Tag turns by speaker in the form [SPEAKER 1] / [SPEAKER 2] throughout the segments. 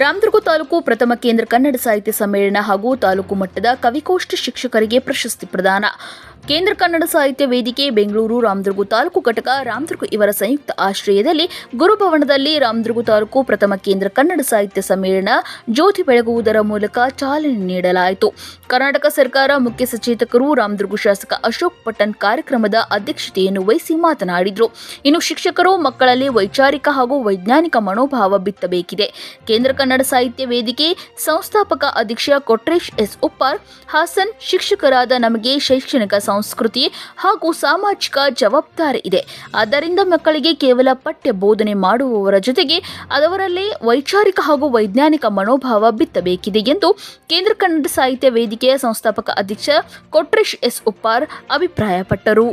[SPEAKER 1] ರಾಮದುರ್ಗ ತಾಲೂಕು ಪ್ರಥಮ ಕೇಂದ್ರ ಕನ್ನಡ ಸಾಹಿತ್ಯ ಸಮ್ಮೇಳನ ಹಾಗೂ ತಾಲೂಕು ಮಟ್ಟದ ಕವಿಗೋಷ್ಠಿ ಶಿಕ್ಷಕರಿಗೆ ಪ್ರಶಸ್ತಿ ಪ್ರದಾನ. ಕೇಂದ್ರ ಕನ್ನಡ ಸಾಹಿತ್ಯ ವೇದಿಕೆ ಬೆಂಗಳೂರು ರಾಮದುರ್ಗ ತಾಲೂಕು ಘಟಕ ರಾಮದುರ್ಗ ಇವರ ಸಂಯುಕ್ತ ಆಶ್ರಯದಲ್ಲಿ ಗುರುಭವನದಲ್ಲಿ ರಾಮದುರ್ಗ ತಾಲೂಕು ಪ್ರಥಮ ಕೇಂದ್ರ ಕನ್ನಡ ಸಾಹಿತ್ಯ ಸಮ್ಮೇಳನ ಜ್ಯೋತಿ ಬೆಳಗುವುದರ ಮೂಲಕ ಚಾಲನೆ ನೀಡಲಾಯಿತು. ಕರ್ನಾಟಕ ಸರ್ಕಾರ ಮುಖ್ಯ ಸಚೇತಕರು ರಾಮದುರ್ಗ ಶಾಸಕ ಅಶೋಕ್ ಪಟ್ಟಣ್ ಕಾರ್ಯಕ್ರಮದ ಅಧ್ಯಕ್ಷತೆಯನ್ನು ವಹಿಸಿ ಮಾತನಾಡಿದರು. ಇನ್ನು ಶಿಕ್ಷಕರು ಮಕ್ಕಳಲ್ಲಿ ವೈಚಾರಿಕ ಹಾಗೂ ವೈಜ್ಞಾನಿಕ ಮನೋಭಾವ ಬಿತ್ತಬೇಕಿದೆ. ಕೇಂದ್ರ ಕನ್ನಡ ಸಾಹಿತ್ಯ ವೇದಿಕೆ ಸಂಸ್ಥಾಪಕ ಅಧ್ಯಕ್ಷ ಕೊಟ್ರೇಶ್ ಎಸ್ ಉಪ್ಪಾರ್ ಹಾಸನ್ ಶಿಕ್ಷಕರಾದ ನಮಗೆ ಶೈಕ್ಷಣಿಕ ಸಂಸ್ಕೃತಿ ಹಾಗೂ ಸಾಮಾಜಿಕ ಜವಾಬ್ದಾರಿ ಇದೆ. ಆದ್ದರಿಂದ ಮಕ್ಕಳಿಗೆ ಕೇವಲ ಪಠ್ಯ ಬೋಧನೆ ಮಾಡುವವರ ಜೊತೆಗೆ ಅದವರಲ್ಲಿ ವೈಚಾರಿಕ ಹಾಗೂ ವೈಜ್ಞಾನಿಕ ಮನೋಭಾವ ಬಿತ್ತಬೇಕಿದೆ ಎಂದು ಕೇಂದ್ರ ಕನ್ನಡ ಸಾಹಿತ್ಯ ವೇದಿಕೆಯ ಸಂಸ್ಥಾಪಕ ಅಧ್ಯಕ್ಷ ಕೊಟ್ರೇಶ್ ಎಸ್ ಉಪ್ಪಾರ್ ಅಭಿಪ್ರಾಯಪಟ್ಟರು.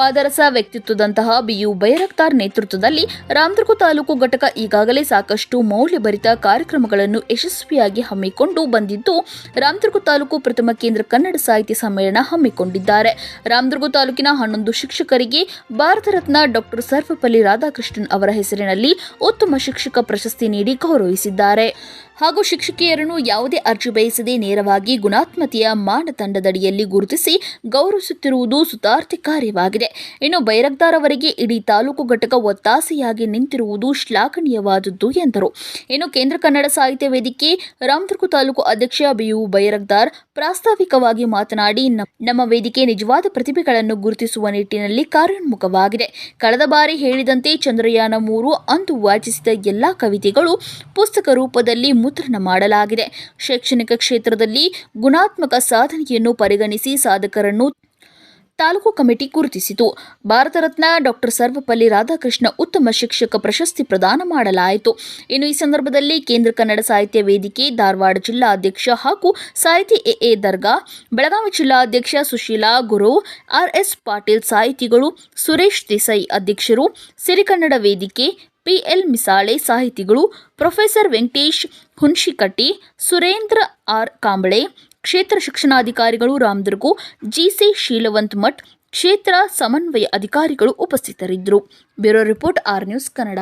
[SPEAKER 1] ಪಾದರಸ ವ್ಯಕ್ತಿತ್ವದಂತಹ ಬಿಯು ಬೈರಕ್ತಾರ್ ನೇತೃತ್ವದಲ್ಲಿ ರಾಮದುರ್ಗ ತಾಲೂಕು ಘಟಕ ಈಗಾಗಲೇ ಸಾಕಷ್ಟು ಮೌಲ್ಯಭರಿತ ಕಾರ್ಯಕ್ರಮಗಳನ್ನು ಯಶಸ್ವಿಯಾಗಿ ಹಮ್ಮಿಕೊಂಡು ಬಂದಿದ್ದು, ರಾಮದುರ್ಗ ತಾಲೂಕು ಪ್ರಥಮ ಕೇಂದ್ರ ಕನ್ನಡ ಸಾಹಿತ್ಯ ಸಮ್ಮೇಳನ ಹಮ್ಮಿಕೊಂಡಿದ್ದಾರೆ. ರಾಮದುರ್ಗ ತಾಲೂಕಿನ ಹನ್ನೊಂದು ಶಿಕ್ಷಕರಿಗೆ ಭಾರತ ರತ್ನ ಡಾಕ್ಟರ್ ಸರ್ವಪಲ್ಲಿ ರಾಧಾಕೃಷ್ಣನ್ ಅವರ ಹೆಸರಿನಲ್ಲಿ ಉತ್ತಮ ಶಿಕ್ಷಕ ಪ್ರಶಸ್ತಿ ನೀಡಿ ಗೌರವಿಸಿದ್ದಾರೆ. ಹಾಗೂ ಶಿಕ್ಷಕಿಯರನ್ನು ಯಾವುದೇ ಅರ್ಜಿ ಬಯಸದೆ ನೇರವಾಗಿ ಗುಣಾತ್ಮತೆಯ ಮಾನದಂಡದಡಿಯಲ್ಲಿ ಗುರುತಿಸಿ ಗೌರವಿಸುತ್ತಿರುವುದು ಸುತಾರ್ಥ ಕಾರ್ಯವಾಗಿದೆ. ಇನ್ನು ಬೈರಗ್ದಾರ್ ಅವರಿಗೆ ಇಡೀ ತಾಲೂಕು ಘಟಕ ಒತ್ತಾಸೆಯಾಗಿ ನಿಂತಿರುವುದು ಶ್ಲಾಘನೀಯವಾದದ್ದು ಎಂದರು. ಇನ್ನು ಕೇಂದ್ರ ಕನ್ನಡ ಸಾಹಿತ್ಯ ವೇದಿಕೆ ರಾಮದುರ್ಗ ತಾಲೂಕು ಅಧ್ಯಕ್ಷ ಬಿಯು ಬೈರಗ್ದಾರ್ ಪ್ರಾಸ್ತಾವಿಕವಾಗಿ ಮಾತನಾಡಿ ನಮ್ಮ ವೇದಿಕೆ ನಿಜವಾದ ಪ್ರತಿಭೆಗಳನ್ನು ಗುರುತಿಸುವ ನಿಟ್ಟಿನಲ್ಲಿ ಕಾರ್ಯೋನ್ಮುಖವಾಗಿದೆ. ಕಳೆದ ಬಾರಿ ಹೇಳಿದಂತೆ ಚಂದ್ರಯಾನ ಮೂರು ಅಂದು ವಾಚಿಸಿದ ಎಲ್ಲಾ ಕವಿತೆಗಳು ಪುಸ್ತಕ ರೂಪದಲ್ಲಿ ಮುದ್ರಣ ಮಾಡಲಾಗಿದೆ. ಶೈಕ್ಷಣಿಕ ಕ್ಷೇತ್ರದಲ್ಲಿ ಗುಣಾತ್ಮಕ ಸಾಧನೆಯನ್ನು ಪರಿಗಣಿಸಿ ಸಾಧಕರನ್ನು ತಾಲೂಕು ಕಮಿಟಿ ಗುರುತಿಸಿತು. ಭಾರತ ರತ್ನ ಡಾಕ್ಟರ್ ಸರ್ವಪಲ್ಲಿ ರಾಧಾಕೃಷ್ಣ ಉತ್ತಮ ಶಿಕ್ಷಕ ಪ್ರಶಸ್ತಿ ಪ್ರದಾನ ಮಾಡಲಾಯಿತು. ಇನ್ನು ಈ ಸಂದರ್ಭದಲ್ಲಿ ಕೇಂದ್ರ ಕನ್ನಡ ಸಾಹಿತ್ಯ ವೇದಿಕೆ, ಧಾರವಾಡ ಜಿಲ್ಲಾ ಅಧ್ಯಕ್ಷ ಹಾಗೂ ಸಾಹಿತಿ ಎಎ ದರ್ಗಾ, ಬೆಳಗಾವಿ ಜಿಲ್ಲಾ ಅಧ್ಯಕ್ಷ ಸುಶೀಲಾ ಗುರು, ಆರ್ಎಸ್ ಪಾಟೀಲ್ ಸಾಹಿತಿಗಳು, ಸುರೇಶ್ ದೇಸಾಯಿ ಅಧ್ಯಕ್ಷರು, ಸಿರಿಕನ್ನಡ ವೇದಿಕೆ, ಪಿಎಲ್ ಮಿಸಾಳೆ ಸಾಹಿತಿಗಳು, ಪ್ರೊಫೆಸರ್ ವೆಂಕಟೇಶ್ ಹುನ್ಶಿಕಟ್ಟಿ, ಸುರೇಂದ್ರ ಆರ್. ಕಾಂಬಳೆ ಕ್ಷೇತ್ರ ಶಿಕ್ಷಣಾಧಿಕಾರಿಗಳು ರಾಮದುರ್ಗು ಜಿಸಿ ಶೀಲವಂತ್ ಮಠ್, ಕ್ಷೇತ್ರ ಸಮನ್ವಯ ಅಧಿಕಾರಿಗಳು ಉಪಸ್ಥಿತರಿದ್ದರು. Bureau report R news Kannada.